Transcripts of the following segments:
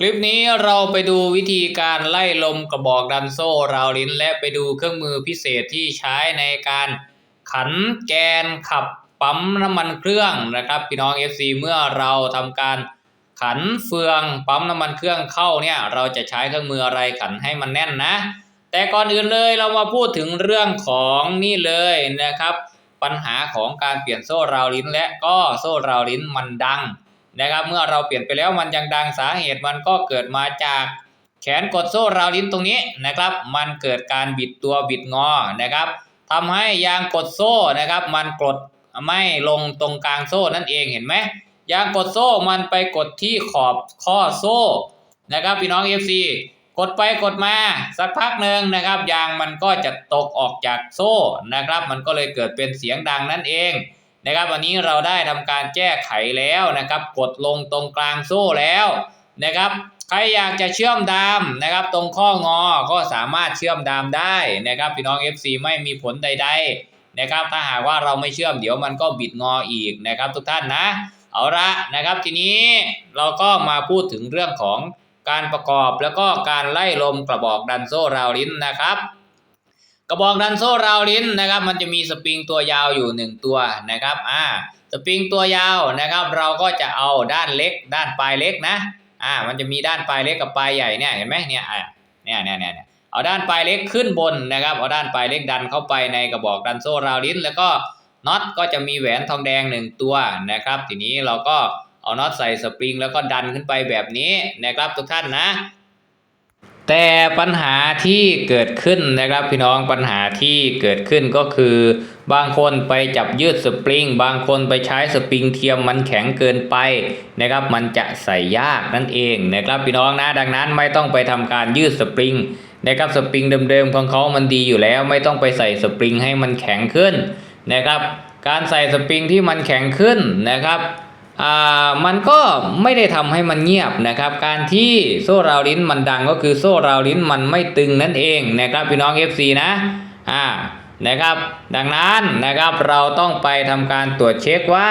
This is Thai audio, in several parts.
คลิปนี้เราไปดูวิธีการไล่ลมกระบอกดันโซ่ราวลิ้น และไปดูเครื่องมือพิเศษที่ใช้ในการขันแกนขับปั๊มน้ำมันเครื่องนะครับพี่น้อง FC เมื่อเราทำการขันเฟืองปั๊มน้ำมันเครื่องเข้าเนี่ยเราจะใช้เครื่องมืออะไรขันให้มันแน่นนะ แต่ก่อนอื่นเลยเรามาพูดถึงเรื่องของนี่เลยนะครับ ปัญหาของการเปลี่ยนโซ่ราวลิ้นและก็โซ่ราวลิ้นมันดัง นะครับ เมื่อเราเปลี่ยนไปแล้วมันยังดังสาเหตุมันก็เกิดมาจากแขนกดโซ่ราวลิ้นตรงนี้นะครับ มันเกิดการบิดตัวบิดงอนะครับทำให้ยางกดโซ่นะครับ มันกดไม่ลงตรงกลางโซ่นั่นเองเห็นไหมยางกดโซ่มันไปกดที่ขอบข้อโซ่นะครับพี่น้อง FC กดไปกดมาสักพักหนึ่งนะครับ ยางมันก็จะตกออกจากโซ่นะครับ มันก็เลยเกิดเป็นเสียงดังนั่นเอง นะครับวันนี้เราได้ทำการแก้ไขแล้วนะครับ กดลงตรงกลางโซ่แล้วนะครับใครอยากจะเชื่อมดามนะครับ ตรงข้องอก็สามารถเชื่อมดามได้นะครับพี่น้อง FC ไม่มีผลใด ๆนะครับ ถ้าหากว่าเราไม่เชื่อมเดี๋ยวมันก็บิดงออีกนะครับ ทุกท่านนะ เอาละนะครับ ทีนี้เราก็มาพูดถึงเรื่องของการประกอบแล้วก็การไล่ลมกระบอกดันโซ่ราวลิ้นนะครับ กระบอกดันโซ่ราวลิ้นนะครับ มันจะมีสปริงตัวยาวอยู่หนึ่งตัวนะครับอ่าสปริงตัวยาวนะครับ เราก็จะเอาด้านเล็ก ด้านปลายเล็กนะอ่ามันจะมีด้านปลายเล็กกับปลายใหญ่เนี่ยเห็นไหมเนี่ยอ่าเนี่ยเนี่ยเนี่ยเอาด้านปลายเล็กขึ้นบนนะครับเอาด้านปลายเล็กดันเข้าไปในกระบอกดันโซ่ราวลิ้น แล้วก็น็อตก็จะมีแหวนทองแดงหนึ่งตัวนะครับ ทีนี้เราก็เอาน็อตใส่สปริงแล้วก็ดันขึ้นไปแบบนี้นะครับทุกท่านนะ แต่ปัญหาที่เกิดขึ้นนะครับพี่น้องปัญหาที่เกิดขึ้นก็คือบางคนไปจับยืดสปริง บางคนไปใช้สปริงเทียมมันแข็งเกินไปนะครับ มันจะใส่ยากนั่นเองนะครับพี่น้องนะดังนั้นไม่ต้องไปทำการยืดสปริงนะครับสปริงเดิมๆของเขามันดีอยู่แล้ว ไม่ต้องไปใส่สปริงให้มันแข็งขึ้นนะครับ การใส่สปริงที่มันแข็งขึ้นนะครับ มันก็ไม่ได้ทำให้มันเงียบนะครับ การที่โซ่ราวลิ้นมันดังก็คือโซ่ราวลิ้นมันไม่ตึงนั่นเองนะครับพี่น้อง FC นะอ่านะครับ ดังนั้นนะครับเราต้องไปทำการตรวจเช็คว่า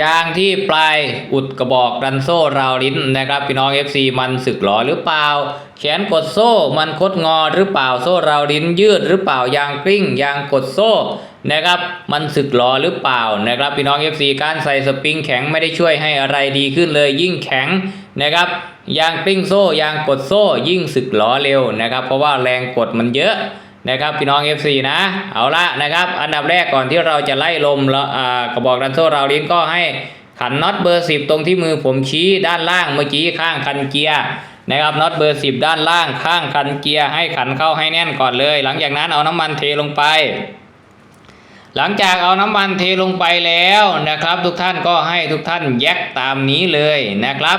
ยางที่ปลายอุดกระบอกดันโซ่ราวลิ้นนะครับพี่น้อง FC มันสึกหรอหรือเปล่า แขนกดโซ่มันคดงอหรือเปล่าโซ่ราวลิ้นยืดหรือเปล่ายางกลิ้งยางกดโซ่ นะครับ มันสึกหรอหรือเปล่านะครับพี่น้อง FC การใส่สปริงแข็งไม่ได้ช่วยให้อะไรดีขึ้นเลยยิ่งแข็งนะครับยางกลิ้งโซ่ยางกดโซ่ยิ่งสึกหรอเร็วนะครับ เพราะว่าแรงกดมันเยอะนะครับพี่น้อง FC นะ เอาละนะครับ อันดับแรกก่อนที่เราจะไล่ลมแล้วอ่ากระบอกดันโซ่เราลิ้นก็ให้ขันน็อตเบอร์ 10 ตรงที่มือผมชี้ด้านล่างเมื่อกี้ข้างคันเกียร์นะครับน็อตเบอร์ 10 ด้านล่างข้างคันเกียร์ให้ขันเข้าให้แน่นก่อนเลย หลังจากนั้นเอาน้ำมันเทลงไป หลังจากเอาน้ำมันเทลงไปแล้วนะครับ ทุกท่านก็ให้ทุกท่านแยกตามนี้เลยนะครับ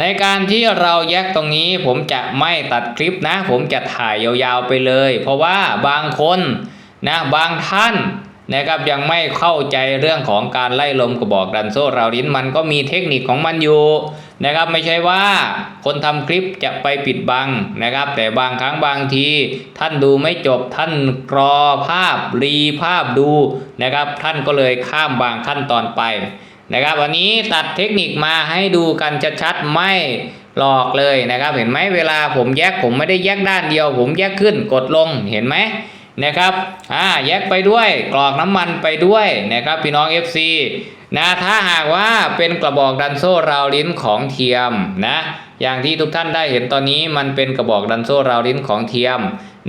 ในการที่เราแยกตรงนี้ผมจะไม่ตัดคลิปนะ ผมจะถ่ายยาวๆไปเลย เพราะว่าบางคนนะบางท่านนะครับยังไม่เข้าใจเรื่องของการไล่ลมกระบอกดันโซ่ราวลิ้นมันก็มีเทคนิคของมันอยู่ นะครับไม่ใช่ว่าคนทำคลิปจะไปปิดบังนะครับ แต่บางครั้งบางที ท่านดูไม่จบท่านกรอภาพรีภาพดูนะครับ ท่านก็เลยข้ามบางขั้นตอนไปนะครับ วันนี้ตัดเทคนิคมาให้ดูกันชัดๆไม่หลอกเลยนะครับ เห็นไหมเวลาผมแยกผมไม่ได้แยกด้านเดียว ผมแยกขึ้นกดลงเห็นไหมนะครับอ่าแยกไปด้วยกรอกน้ำมันไปด้วยนะครับพี่น้อง FC นะถ้าหากว่าเป็นกระบอกดันโซ่ราวลิ้นของเทียมนะอย่างที่ทุกท่านได้เห็นตอนนี้มันเป็นกระบอกดันโซ่ราวลิ้นของเทียม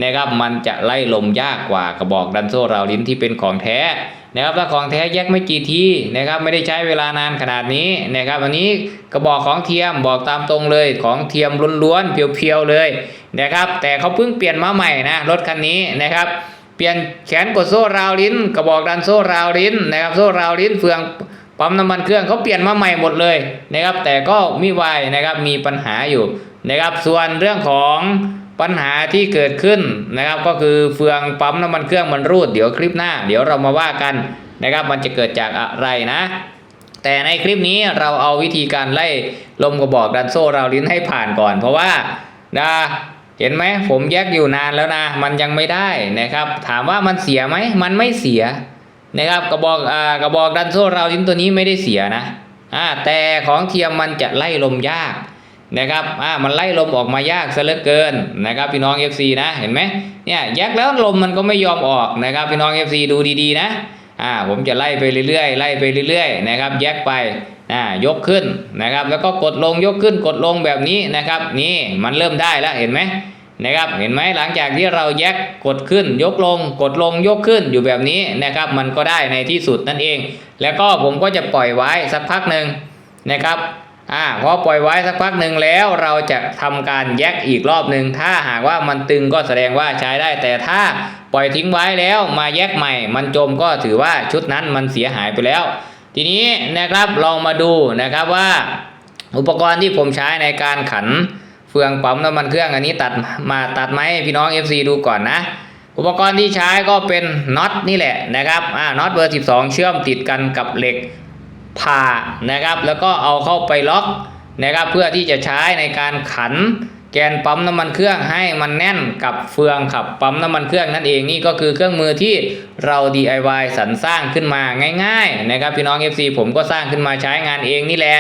นะครับมันจะไล่ลมยากกว่ากระบอกดันโซ่ราวลิ้นที่เป็นของแท้นะครับถ้าของแท้แยกไม่กี่ทีนะครับไม่ได้ใช้เวลานานขนาดนี้นะครับอันนี้กระบอกของเทียมบอกตามตรงเลยของเทียมล้วนๆเพียวๆเลยนะครับแต่เขาเพิ่งเปลี่ยนมาใหม่นะรถคันนี้นะครับ เปลี่ยนแขนกดโซ่ราวลิ้น กระบอกดันโซ่ราวลิ้นนะครับโซ่ราวลิ้นเฟืองปั๊มน้ำมันเครื่องเขาเปลี่ยนมาใหม่หมดเลยนะครับ แต่ก็มีวายนะครับมีปัญหาอยู่นะครับ ส่วนเรื่องของปัญหาที่เกิดขึ้นนะครับ ก็คือเฟืองปั๊มน้ำมันเครื่องมันรูดเดี๋ยวคลิปหน้า เดี๋ยวเรามาว่ากันนะครับ มันจะเกิดจากอะไรนะ แต่ในคลิปนี้เราเอาวิธีการไล่ลมกระบอกดันโซ่ราวลิ้นให้ผ่านก่อน เพราะว่านะ เห็นไหมผมแยกอยู่นานแล้วนะ มันยังไม่ได้นะครับ ถามว่ามันเสียไหมมันไม่เสียนะครับกระบอกอ่ากระบอกดันโซ่เราวลิ้นตัวนี้ไม่ได้เสียนะอ่าแต่ของเทียมมันจะไล่ลมยากนะครับอ่ามันไล่ลมออกมายากซะเหลือเกินนะครับพี่น้อง FC นะเห็นไหมเนี่ยแยกแล้วลมมันก็ไม่ยอมออกนะครับพี่น้อง FC ดูดีๆนะอ่าผมจะไล่ไปเรื่อยๆไล่ไปเรื่อยๆนะครับแยกไป อ่ายกขึ้นนะครับ แล้วก็กดลงยกขึ้นกดลงแบบนี้นะครับ นี่มันเริ่มได้แล้วเห็นไหมนะครับ เห็นไหมหลังจากที่เราแยกกดขึ้น ยกลง กดลงยกขึ้นอยู่แบบนี้นะครับ มันก็ได้ในที่สุดนั่นเอง แล้วก็ผมก็จะปล่อยไว้สักพักหนึ่งนะครับอ่าพอปล่อยไว้สักพักหนึ่งแล้วเราจะทำการแยกอีกรอบหนึ่งถ้าหากว่ามันตึงก็แสดงว่าใช้ได้ แต่ถ้าปล่อยทิ้งไว้แล้วมาแยกใหม่ มันจมก็ถือว่าชุดนั้นมันเสียหายไปแล้ว ทีนี้นะครับลองมาดูนะครับว่าอุปกรณ์ที่ผมใช้ในการขันเฟืองปั๊มน้ำมันเครื่องอันนี้ตัดมาตัดไหมพี่น้อง FC ดูก่อนนะ อุปกรณ์ที่ใช้ก็เป็นน็อตนี่แหละนะครับอ่าน็อตเบอร์ 12 เชื่อมติดกันกับเหล็กผ่านะครับ แล้วก็เอาเข้าไปล็อกนะครับเพื่อที่จะใช้ในการขัน แกนปั๊มน้ำมันเครื่องให้มันแน่นกับเฟืองขับปั๊มน้ำมันเครื่องนั่นเองนี่ก็คือเครื่องมือที่เรา DIY สรรสร้างขึ้นมาง่ายๆนะครับพี่น้อง FC ผมก็สร้างขึ้นมาใช้งานเองนี่แหละ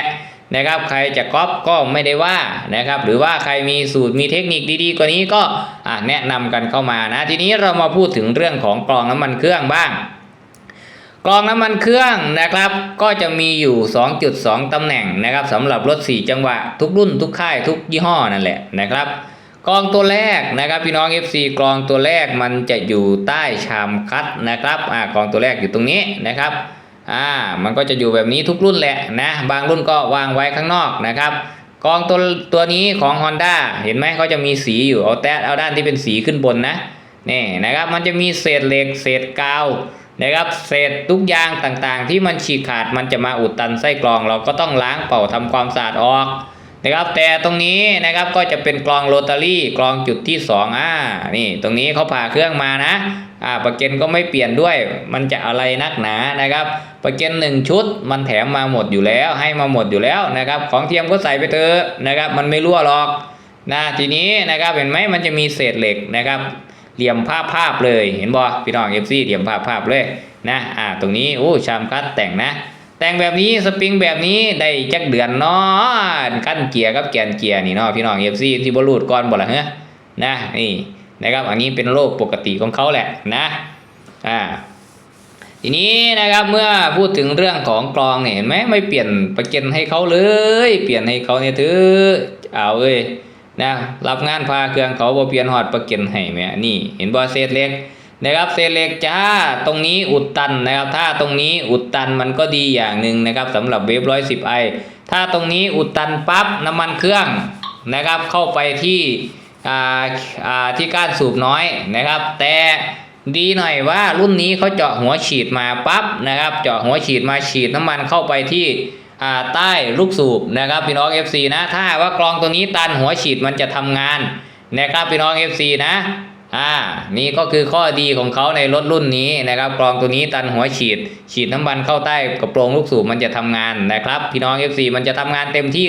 นะครับใครจะก๊อปก็ไม่ได้ว่านะครับหรือว่าใครมีสูตรมีเทคนิคดีๆกว่านี้ก็แนะนำกันเข้ามานะทีนี้เรามาพูดถึงเรื่องของกรองน้ำมันเครื่องบ้าง กรองน้ำมันเครื่องนะครับ ก็จะมีอยู่ 2.2 ตำแหน่งนะครับสำหรับรถ 4 จังหวะ ทุกรุ่นทุกค่ายทุกยี่ห้อนั่นแหละนะครับกรองตัวแรกนะครับพี่น้อง FC กรองตัวแรกมันจะอยู่ใต้ชามคัดนะครับอ่ากรองตัวแรกอยู่ตรงนี้นะครับอ่ามันก็จะอยู่แบบนี้ทุกรุ่นแหละนะบางรุ่นก็วางไว้ข้างนอกนะครับกรองตัวตัวนี้ของ Honda เห็นไหมเขาจะมีสีอยู่เอาแตะเอาด้านที่เป็นสีขึ้นบนนะนี่นะครับมันจะมีเศษเหล็กเศษกาว นะครับเศษทุกอย่างต่างๆ ที่มันฉีกขาดมันจะมาอุดตันไส้กรอง เราก็ต้องล้างเป่าทำความสะอาดออกนะครับแต่ตรงนี้นะครับก็จะเป็นกรองโรตารี่กรองจุดที่ 2อ่านี่ตรงนี้เขาผ่าเครื่องมานะอ่าประเก็นก็ไม่เปลี่ยนด้วย มันจะอะไรนักหนานะครับประเก็นหนึ่งชุด มันแถมมาหมดอยู่แล้วให้มาหมดอยู่แล้วนะครับของเทียมก็ใส่ไปเถอะนะครับมันไม่รั่วหรอกนะทีนี้นะครับเห็นไหมมันจะมีเศษเหล็กนะครับ เหลี่ยมภาพภาพเลยเห็นบ่พี่น้องเอฟซีเหลี่ยมภาพภาพเลยนะอ่าตรงนี้โอ้ชามคัดแต่งนะ แต่งแบบนี้สปริงแบบนี้ได้จักเดือนเนาะกั้นเกียร์กับแกนเกียร์นี่เนาะพี่น้องเอฟซีที่บรูดก่อนบ่ละเฮ้ยนะนี่นะครับอันนี้เป็นโลกปกติของเขาแหละนะอ่าทีนี้นะครับเมื่อพูดถึงเรื่องของกรองเนี่ยเห็นไหมไม่เปลี่ยนประเก็นให้เขาเลย เปลี่ยนให้เขาเนี่ยถือเอาเอ้ย นะรับงานพาเครื่องเขาบ่เปลี่ยนฮอดประเก็นให้แม่นี่ เห็นบ่เศษเล็กนะครับเศษเล็กจ้าตรงนี้อุดตันนะครับ ถ้าตรงนี้อุดตันมันก็ดีอย่างหนึ่งนะครับสำหรับเวฟร้อยสิบไอถ้าตรงนี้อุดตันปั๊บน้ำมันเครื่องนะครับ เข้าไปที่อ่าอ่าที่ก้านสูบน้อยนะครับ แต่ดีหน่อยว่ารุ่นนี้เขาเจาะหัวฉีดมาปั๊บนะครับ เจาะหัวฉีดมาฉีดน้ำมันเข้าไปที่ ใต้ลูกสูบนะครับพี่น้อง FC นะ ถ้าว่ากรองตัวนี้ตันหัวฉีดมันจะทำงานนะครับพี่น้อง FC นะอ่านี่ก็คือข้อดีของเขาในรถรุ่นนี้นะครับกรองตัวนี้ตันหัวฉีด ฉีดน้ำมันเข้าใต้กระโปรงลูกสูบมันจะทำงานนะครับ พี่น้อง FC มันจะทำงานเต็มที่